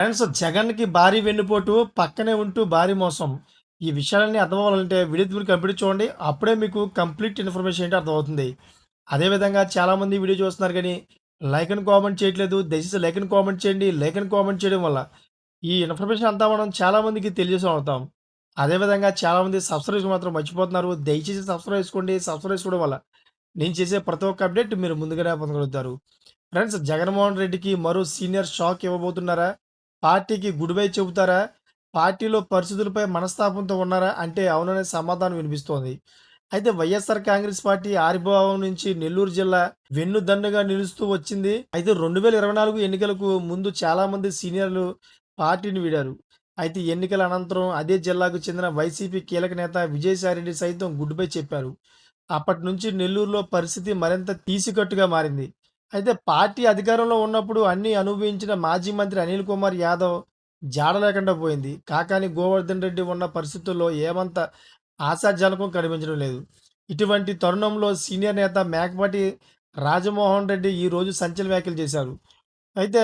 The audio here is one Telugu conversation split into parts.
ఫ్రెండ్స్ జగన్‌కి భారీ వెన్నుపోటు, పక్కనే ఉంటూ భారీ మోసం. ఈ విషయాలన్నీ అర్థమవ్వాలంటే వీడియో మీరు కంప్లీట్ చూడండి. అప్పుడే మీకు కంప్లీట్ ఇన్ఫర్మేషన్ ఏంటో అర్థమవుతుంది. అదేవిధంగా చాలామంది వీడియో చూస్తున్నారు కానీ లైక్ అండ్ కామెంట్ చేయట్లేదు. దయచేసి లైక్ అండ్ కామెంట్ చేయండి. లైక్ అండ్ కామెంట్ చేయడం వల్ల ఈ ఇన్ఫర్మేషన్ అంతా మనం చాలామందికి తెలియజేసం అవుతాం. అదేవిధంగా చాలామంది సబ్స్క్రైబ్ మాత్రం మర్చిపోతున్నారు. దయచేసి సబ్స్క్రైబ్ చేసుకోండి. సబ్స్క్రైబ్ చేసుకోవడం వల్ల నేను చేసే ప్రతి ఒక్క అప్డేట్ మీరు ముందుగానే పొందగలుగుతారు. ఫ్రెండ్స్ జగన్మోహన్ రెడ్డికి మరో సీనియర్ షాక్ ఇవ్వబోతున్నారా? పార్టీకి గుడ్ బై చెబుతారా? పార్టీలో పరిస్థితులపై మనస్తాపంతో ఉన్నారా? అంటే అవుననే సమాధానం వినిపిస్తోంది. అయితే వైఎస్ఆర్ కాంగ్రెస్ పార్టీ ఆవిర్భావం నుంచి నెల్లూరు జిల్లా వెన్నుదన్నుగా నిలుస్తూ వచ్చింది. అయితే 2024 ఎన్నికలకు ముందు చాలామంది సీనియర్లు పార్టీని వీడారు. అయితే ఎన్నికల అనంతరం అదే జిల్లాకు చెందిన వైసీపీ కీలక నేత విజయసాయిరెడ్డి సైతం గుడ్ బై చెప్పారు. అప్పటి నుంచి నెల్లూరులో పరిస్థితి మరింత తీసికట్టుగా మారింది. అయితే పార్టీ అధికారంలో ఉన్నప్పుడు అన్నీ అనుభవించిన మాజీ మంత్రి అనిల్ కుమార్ యాదవ్ జాడ లేకుండా పోయింది. కాకాని గోవర్ధన్ రెడ్డి ఉన్న పరిస్థితుల్లో ఏమంత ఆశాజనకం కనిపించడం లేదు. ఇటువంటి తరుణంలో సీనియర్ నేత మేకపాటి రాజమోహన్ రెడ్డి ఈరోజు సంచల వ్యాఖ్యలు చేశారు. అయితే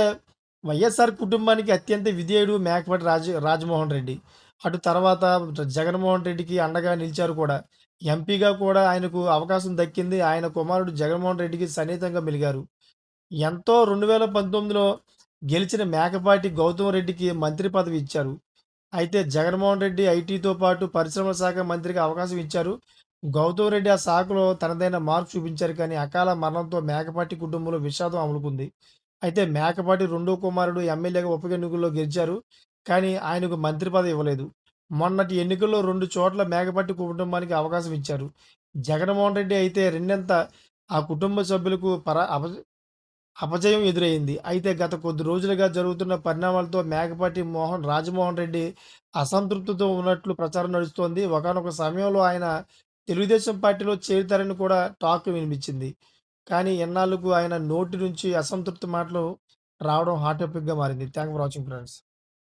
వైఎస్ఆర్ కుటుంబానికి అత్యంత విధేయుడు మేకపాటి రాజ రాజమోహన్ రెడ్డి. అటు తర్వాత జగన్మోహన్ రెడ్డికి అండగా నిలిచారు కూడా. ఎంపీగా కూడా ఆయనకు అవకాశం దక్కింది. ఆయన కుమారుడు జగన్మోహన్ రెడ్డికి సన్నిహితంగా మెలిగారు. ఎంతో 2019లో గెలిచిన మేకపాటి గౌతమ్ రెడ్డికి మంత్రి పదవి ఇచ్చారు. అయితే జగన్మోహన్ రెడ్డి ఐటీతో పాటు పరిశ్రమల శాఖ మంత్రికి అవకాశం ఇచ్చారు. గౌతమ్ రెడ్డి ఆ శాఖలో తనదైన మార్పు చూపించారు కానీ అకాల మరణంతో మేకపాటి కుటుంబంలో విషాదం అమలుకుంది అయితే మేకపాటి రెండో కుమారుడు ఎమ్మెల్యేగా ఉప ఎన్నికల్లో గెలిచారు. కానీ ఆయనకు మంత్రి పదవి ఇవ్వలేదు. మొన్నటి ఎన్నికల్లో రెండు చోట్ల మేకపాటి కుటుంబానికి అవకాశం ఇచ్చారు. జగన్మోహన్ రెడ్డి అయితే రెండంత ఆ కుటుంబ సభ్యులకు పర అప అపజయం ఎదురైంది అయితే గత కొద్ది రోజులుగా జరుగుతున్న పరిణామాలతో మేకపాటి మోహన్ రాజమోహన్ రెడ్డి అసంతృప్తితో ఉన్నట్లు ప్రచారం నడుస్తోంది. ఒకానొక సమయంలో ఆయన తెలుగుదేశం పార్టీలో చేరుతారని కూడా టాక్ వినిపించింది. కానీ ఎన్నాళ్ళకు ఆయన నోటి నుంచి అసంతృప్తి మాటలు రావడం హాట్ టాపిక్‌గా మారింది. Thank for watching friends.